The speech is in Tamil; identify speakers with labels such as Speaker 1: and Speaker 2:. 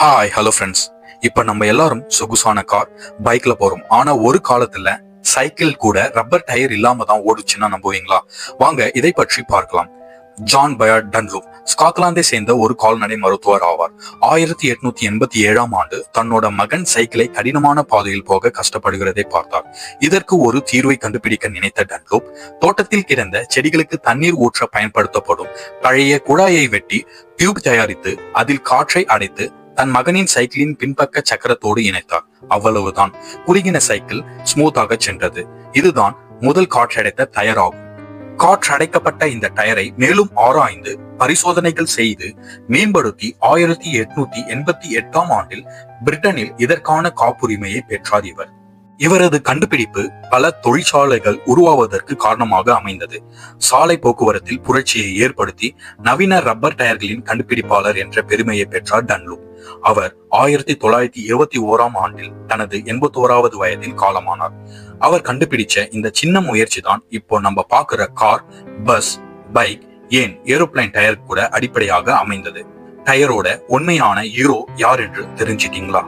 Speaker 1: ஹாய் ஹலோ ஃப்ரெண்ட்ஸ் இப்ப நம்ம எல்லாரும் சொகுசான கார் பைக்ல போறோம். ஆனா ஒரு காலத்துல சைக்கிள் கூட ரப்பர் டயர் இல்லாம தான் ஓடுச்சுன்னா நம்புவீங்களா? வாங்க இதை பற்றி பார்க்கலாம். ஜான் பயா டன்லூப் ஸ்காட்லாந்தை சேர்ந்த ஒரு கால்நடை மருத்துவர் ஆவார். ஆயிரத்தி எட்நூத்தி எண்பத்தி ஏழாம் ஆண்டு தன்னோட மகன் சைக்கிளை கடினமான பாதையில் போக கஷ்டப்படுகிறதை பார்த்தார். இதற்கு ஒரு தீர்வை கண்டுபிடிக்க நினைத்த டன்லூப் தோட்டத்தில் கிடந்த செடிகளுக்கு தண்ணீர் ஊற்ற பயன்படுத்தப்படும் பழைய குழாயை வெட்டி டியூப் தயாரித்து அதில் காற்றை அடைத்து தன் மகனின் சைக்கிளின் பின்பக்க சக்கரத்தோடு இணைத்தார் அவ்வளவுதான். குறுகின சைக்கிள் ஸ்மூத்தாக சென்றது. இதுதான் முதல் காற்றடைத்த டயர் ஆகும் காற்றடைக்கப்பட்ட இந்த டயரை மேலும் ஆராய்ந்து பரிசோதனைகள் செய்து மேம்படுத்தி ஆயிரத்தி எட்நூத்தி எண்பத்தி எட்டாம் ஆண்டில் பிரிட்டனில் இதற்கான காப்புரிமையை பெற்றார் இவர். இவரது கண்டுபிடிப்பு பல தொழிற்சாலைகள் உருவாவதற்கு காரணமாக அமைந்தது. சாலை போக்குவரத்தில் புரட்சியை ஏற்படுத்தி நவீன ரப்பர் டயர்களின் கண்டுபிடிப்பாளர் என்ற பெருமையை பெற்றார் டன்லூப். அவர் ஆயிரத்தி தொள்ளாயிரத்தி இருபத்தி ஓராம் ஆண்டில் தனது எண்பத்தி ஓராவது வயதில் காலமானார். அவர் கண்டுபிடிச்ச இந்த சின்ன முயற்சி தான் இப்போ நம்ம பார்க்கிற கார் பஸ் பைக் ஏன் ஏரோப்ளைன் டயர் கூட அடிப்படையாக அமைந்தது. டயரோட உண்மையான ஹீரோ யார் என்று தெரிஞ்சிட்டீங்களா?